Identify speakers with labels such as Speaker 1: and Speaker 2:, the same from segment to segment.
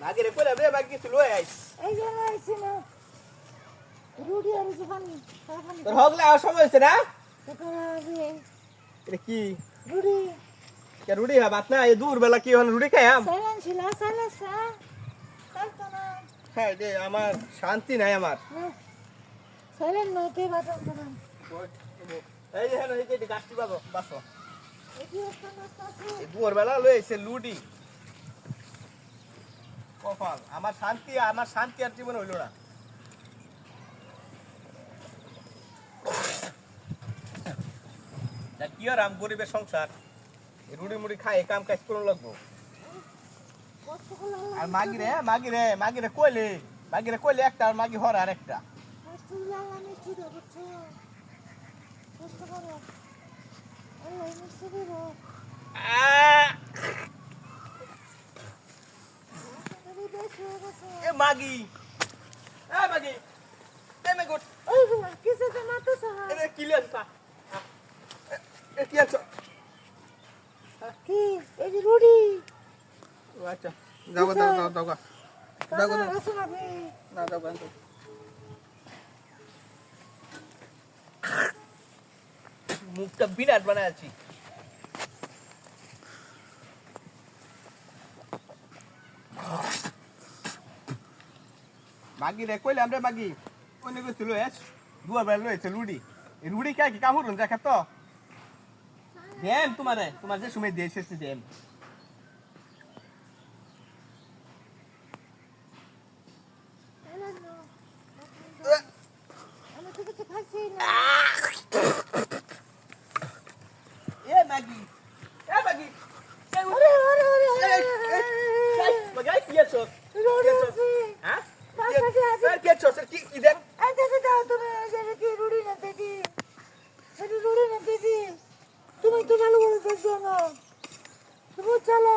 Speaker 1: মাগি রে কইলাম রে মাগি কিছু লই আইস
Speaker 2: এই যে না রুটি আর যে পানি পানি
Speaker 1: তোর হগলে আর সময় হইছে না এটা কি
Speaker 2: রুটি
Speaker 1: কে রুটি হা ভাত না এই দূর বেলা কি হন রুটি
Speaker 2: ছিল সা
Speaker 1: হ্যাঁ রে আমার শান্তি নাই আমার
Speaker 2: সাইলেন নতে
Speaker 1: এই যে হ্যাঁ এই যে গাছটি বাবো বাসো দুপুর বেলা লই আইছে লুডি কপাল আমার শান্তি আমার শান্তি আর জীবন হইল না কি আর আম গরিবের সংসার রুড়ি মুড়ি খাই কাম কাজ করে লাগবো আর মাগি রে মাগি রে মাগি রে কইলে মাগি রে কইলে একটা আর মাগি হর আর একটা
Speaker 2: কষ্ট
Speaker 1: এ মাগি। এ মাগি। এ মে গুড
Speaker 2: ওই কিসে তো মাতো সাহা
Speaker 1: এ কি লিয়াছ তা এ কি আছো
Speaker 2: কি এই যে রুটি।
Speaker 1: আচ্ছা যাও গো,
Speaker 2: কাকা
Speaker 1: যাও।
Speaker 2: রসুন আপনি।
Speaker 1: না যাও গো, মুখটা বিরাট বানায় আছি। মাগি রে, কইলে আমরা মাগি। কোনে গেছিল এস দুয়া বেলা লইছে লুডি। এই লুডি কে কি কামড়ুন দেখা তো? দেম তোমারে, তোমার যে সময় দিয়েছিস দেম
Speaker 2: এলেন না আমি তো কিছু খাইছি না
Speaker 1: এ মাগি এ মাগি এ
Speaker 2: ওরে ওরে ওরে
Speaker 1: এই, এই, এই, মাগি কি আছো
Speaker 2: রুটি আছে
Speaker 1: হ্যাঁ
Speaker 2: আছে।
Speaker 1: কি আছো? স্যার কি কি দেখ
Speaker 2: এই দেখে দাও তুমি যে কি রুটি না দিদি। এটা রুটি না দিদি। তুমি তো ভালো করে দেখছ না। তুমি চলো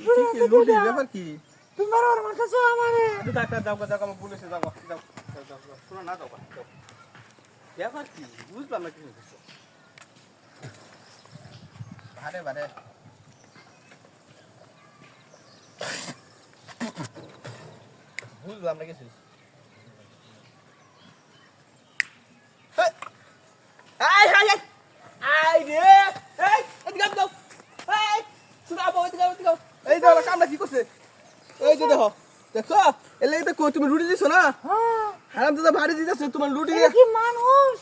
Speaker 2: রুটি না দিদি
Speaker 1: লুডি
Speaker 2: দাও।
Speaker 1: ব্যাপার কি?
Speaker 2: তোমার আমারে।
Speaker 1: দাও দাও দাও দাও আমার পুলিশে যাও যাও যাও যাও যাও শোনো না যাও যাও ব্যাপার কি? বুঝলাম না কিছু। কিছু ভারে ভারে বুঝলাম না কিছু হেই! আই হাই হাই আই রে এই এদিকে আপ দাও এই শুনো আবো এদিকে আপ, না আপ। এই দেখো কামটা কি করছে এই যে দেখো দেখছ এলে দেখো তুমি রুটি দিছো না
Speaker 2: হ্যাঁ
Speaker 1: হারাম দাদা ভারী দিতেছে তোমার রুটি
Speaker 2: কি মানুষ